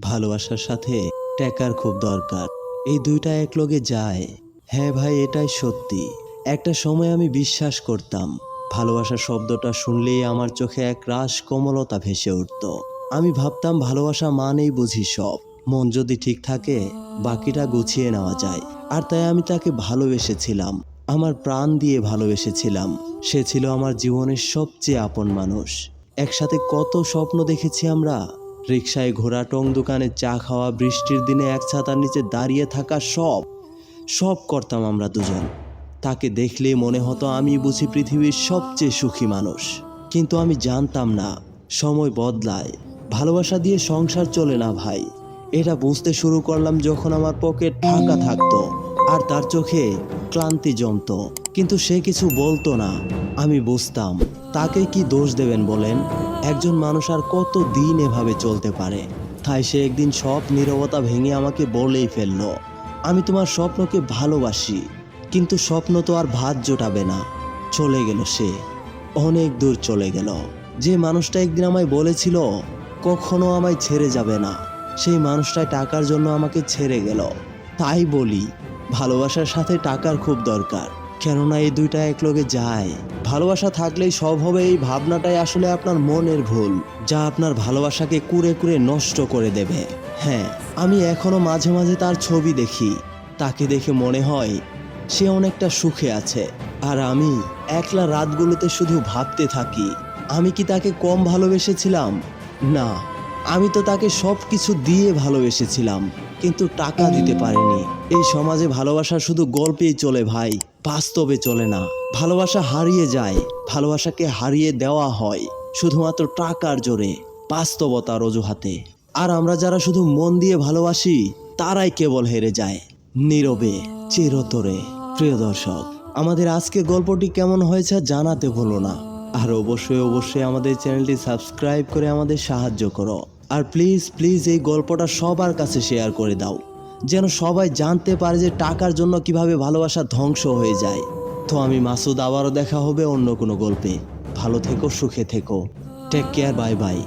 ভালোবাসার সাথে টাকার খুব দরকার। এই দুইটা একলগে যায়। হ্যাঁ ভাই, এটাই সত্যি। একটা সময় আমি বিশ্বাস করতাম ভালোবাসা শব্দটা শুনলেই আমার চোখে এক রাস কোমলতা ভেসে উঠত। আমি ভাবতাম, ভালোবাসা মানেই বুঝি সব। মন যদি ঠিক থাকে, বাকিটা গুছিয়ে নেওয়া যায়। আর তাই আমি তাকে ভালোবেসেছিলাম। আমার প্রাণ দিয়ে ভালোবেসেছিলাম। সে ছিল আমার জীবনের সবচেয়ে আপন মানুষ। একসাথে কত স্বপ্ন দেখেছি আমরা রিক্সায় ঘোরা টং দোকানে চা খাওয়া, বৃষ্টির দিনে এক ছাতার নিচে দাঁড়িয়ে থাকা সব সব করতাম আমরা দুজন। তাকে দেখলে মনে হতো আমি বুঝি পৃথিবীর সবচেয়ে সুখী মানুষ। কিন্তু আমি জানতাম না, সময় বদলায়, ভালোবাসা দিয়ে সংসার চলে না ভাই। এটা বুঝতে শুরু করলাম যখন আমার পকেট ফাঁকা থাকতো, আর তার চোখে ক্লান্তি জমতো। কিন্তু সে কিছু বলতো না। আমি বুঝতাম, তাকে কি দোষ দেবেন বলেন? একজন মানুষ আর কত দিন এভাবে চলতে পারে? তাই সে একদিন সব নীরবতা ভেঙে আমাকে বলেই ফেলল, আমি তোমার স্বপ্নকে ভালোবাসি, কিন্তু স্বপ্ন তো আর ভাত জোটাবে না। চলে গেল সে। অনেক দূর চলে গেল। যে মানুষটা একদিন আমায় বলেছিল, কখনো আমায় ছেড়ে যাবে না। সেই মানুষটাই টাকার জন্য আমাকে ছেড়ে গেল। তাই বলি, ভালোবাসার সাথে টাকার খুব দরকার। কেননা এই দুইটা এক একলগে যায়। ভালোবাসা থাকলেই সব হবে, এই ভাবনাটাই আসলে আপনার মনের ভুল, যা আপনার ভালোবাসাকে কুড়ে কুড়ে নষ্ট করে দেবে। হ্যাঁ আমি এখনও মাঝে মাঝে তার ছবি দেখি। তাকে দেখে মনে হয় সে অনেকটা সুখে আছে। আর আমি একলা রাতগুলোতে শুধু ভাবতে থাকি, আমি কি তাকে কম ভালোবেসেছিলাম? না, আমি তো তাকে সব কিছু দিয়ে ভালোবেসেছিলাম, কিন্তু টাকা দিতে পারিনি। এই সমাজে ভালোবাসা শুধু গল্পেই চলে ভাই। বাস্তবে চলে না। ভালোবাসা হারিয়ে যায়, ভালোবাসাকে হারিয়ে দেওয়া হয় শুধুমাত্র টাকার জোরে, বাস্তবতার অজুহাতে। আর আমরা যারা শুধু মন দিয়ে ভালোবাসি, তারাই কেবল হেরে যায়, নীরবে, চিরতরে। প্রিয় দর্শক, আমাদের আজকে গল্পটি কেমন হয়েছে জানাতে ভুলো না। আর অবশ্যই অবশ্যই আমাদের চ্যানেলটি সাবস্ক্রাইব করে আমাদের সাহায্য করো। আর প্লিজ প্লিজ এই গল্পটা সবার কাছে শেয়ার করে দাও। যেন সবাই জানতে পারে যে টাকার জন্য কীভাবে ভালোবাসা ধ্বংস হয়ে যায়। তো আমি মাসুদ, আবারও দেখা হবে অন্য কোনো গল্পে। ভালো থেকো, সুখে থেকো। Take care bye bye